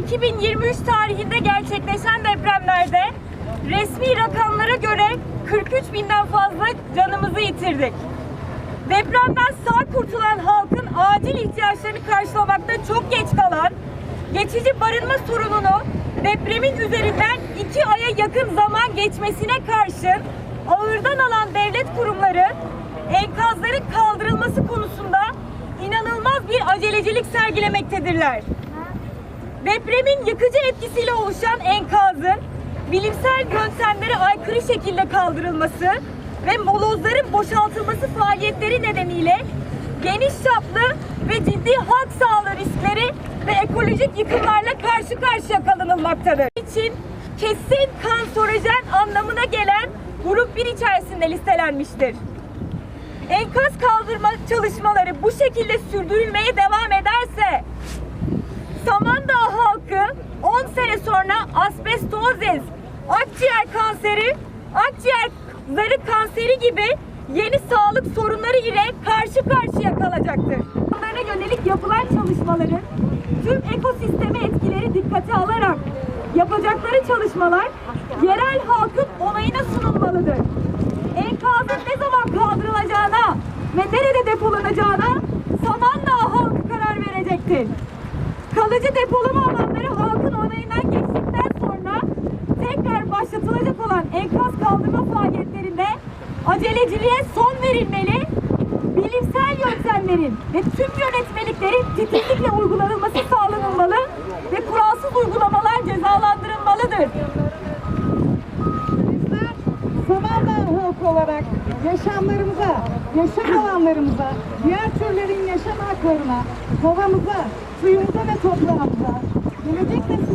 2023 tarihinde gerçekleşen depremlerde resmi rakamlara göre 43 binden fazla canımızı yitirdik. Depremden sağ kurtulan halkın acil ihtiyaçlarını karşılamakta çok geç kalan, geçici barınma sorununu depremin üzerinden iki aya yakın zaman geçmesine karşın ağırdan alan devlet kurumları enkazların kaldırılması konusunda inanılmaz bir acelecilik sergilemektedirler. Depremin yıkıcı etkisiyle oluşan enkazın bilimsel yöntemlere aykırı şekilde kaldırılması ve molozların boşaltılması faaliyetleri nedeniyle geniş çaplı ve ciddi halk sağlığı riskleri ve ekolojik yıkımlarla karşı karşıya kalınılmaktadır. için kesin kanserojen anlamına gelen grup 1 içerisinde listelenmiştir. Enkaz kaldırma çalışmaları bu şekilde sürdürülmeye devam asbestozis, akciğer kanseri, akciğer kanseri gibi yeni sağlık sorunları ile karşı karşıya kalacaktır. Bunlara yönelik yapılan çalışmaların tüm ekosisteme etkileri dikkate alarak yapacakları çalışmalar yerel halkın onayına sunulmalıdır. Enkazın ne zaman kaldırılacağına ve nerede depolanacağına Samandağ halkı karar verecektir. Kalıcı depolama alanları halkın aceleciliğe son verilmeli, bilimsel yöntemlerin ve tüm yönetmeliklerin titizlikle uygulanılması sağlanılmalı ve kuralsız uygulamalar cezalandırılmalıdır. Bizler Samandağ halkı olarak yaşamlarımıza, yaşam alanlarımıza, diğer türlerin yaşam haklarına, havamıza, suyumuza ve toprağımıza, gelecek nesillere